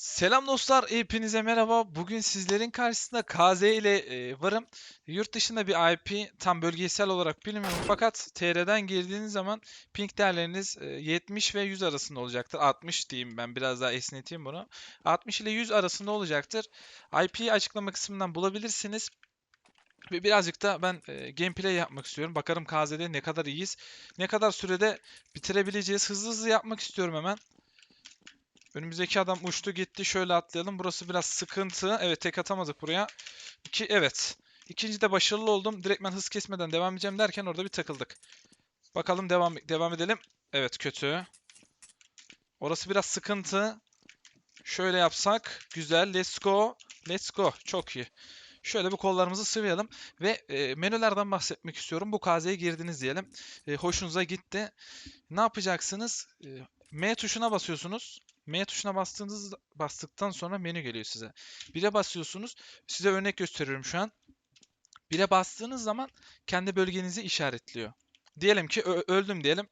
Selam dostlar, hepinize merhaba. Bugün sizlerin karşısında KZ ile e, varım. Yurt dışında bir IP tam bölgesel olarak bilmiyorum fakat TR'den girdiğiniz zaman ping değerleriniz e, 70 ve 100 arasında olacaktır. 60 diyeyim ben biraz daha esneteyim bunu. 60 ile 100 arasında olacaktır. IP'yi açıklama kısmından bulabilirsiniz. Ve birazcık da ben e, gameplay yapmak istiyorum. Bakalım KZ'de ne kadar iyiyiz. Ne kadar sürede bitirebileceğiz. Hızlı hızlı yapmak istiyorum hemen. Önümüzdeki adam uçtu gitti. Şöyle atlayalım. Burası biraz sıkıntı. Evet tek atamadık buraya. İki, evet. İkinci de başarılı oldum. Direkt ben hız kesmeden devam edeceğim derken orada bir takıldık. Bakalım devam devam edelim. Evet kötü. Orası biraz sıkıntı. Şöyle yapsak. Güzel. Let's go. Let's go. Çok iyi. Şöyle bir kollarımızı sıvayalım ve e, menülerden bahsetmek istiyorum. Bu KZ'ye girdiniz diyelim. E, hoşunuza gitti. Ne yapacaksınız? E, M tuşuna basıyorsunuz. M tuşuna bastığınız bastıktan sonra menü geliyor size. 1'e basıyorsunuz. Size örnek gösteriyorum şu an. 1'e bastığınız zaman kendi bölgenizi işaretliyor. Diyelim ki öldüm diyelim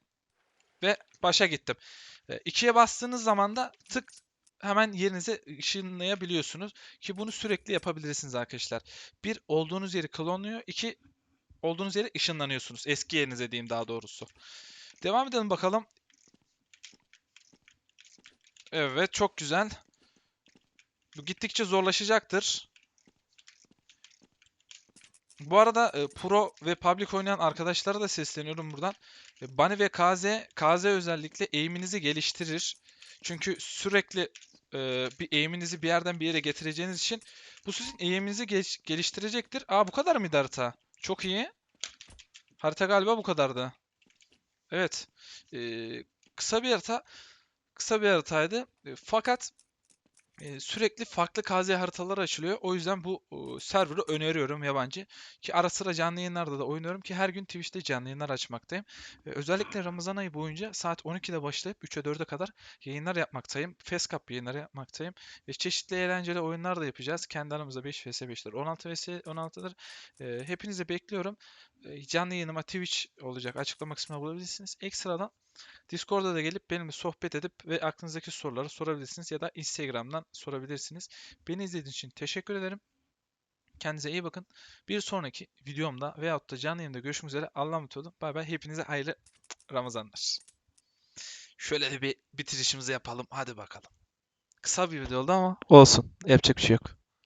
ve başa gittim. 2'ye bastığınız zaman da tık hemen yerinize ışınlayabiliyorsunuz ki bunu sürekli yapabilirsiniz arkadaşlar. Bir olduğunuz yeri klonluyor, iki olduğunuz yere ışınlanıyorsunuz. Eski yerinize diyeyim daha doğrusu. Devam edelim bakalım. Evet çok güzel. Bu gittikçe zorlaşacaktır. Bu arada e, Pro ve Public oynayan arkadaşlara da sesleniyorum buradan. E, Bunny ve KZ, KZ özellikle eğiminizi geliştirir. Çünkü sürekli e, bir eğiminizi bir yerden bir yere getireceğiniz için bu sizin eğiminizi geliş- geliştirecektir. Aa bu kadar mıydı harita? Çok iyi. Harita galiba bu kadardı. Evet. E, kısa bir harita. Kısa bir haritaydı. E, fakat e, sürekli farklı KZ haritaları açılıyor. O yüzden bu e, server'ı öneriyorum yabancı. Ki ara sıra canlı yayınlarda da oynuyorum ki her gün Twitch'te canlı yayınlar açmaktayım. Özellikle Ramazan ayı boyunca saat 12'de başlayıp 3'e 4'e kadar yayınlar yapmaktayım. Cup yayınları yapmaktayım. Ve çeşitli eğlenceli oyunlar da yapacağız. Kendi aramızda 5 vs 5'ler, 16 vs 16'dır. E, hepinizi bekliyorum. E, canlı yayınıma Twitch olacak. Açıklama kısmına bulabilirsiniz. Ekstradan Discord'a da gelip benimle sohbet edip ve aklınızdaki soruları sorabilirsiniz ya da Instagram'dan sorabilirsiniz. Beni izlediğiniz için teşekkür ederim. Kendinize iyi bakın. Bir sonraki videomda veyahut da canlı yayında görüşmek üzere. Allah'a emanet olun. Bay bay. Hepinize hayırlı Ramazanlar. Şöyle bir bitirişimizi yapalım. Hadi bakalım. Kısa bir video oldu ama olsun. Yapacak bir şey yok.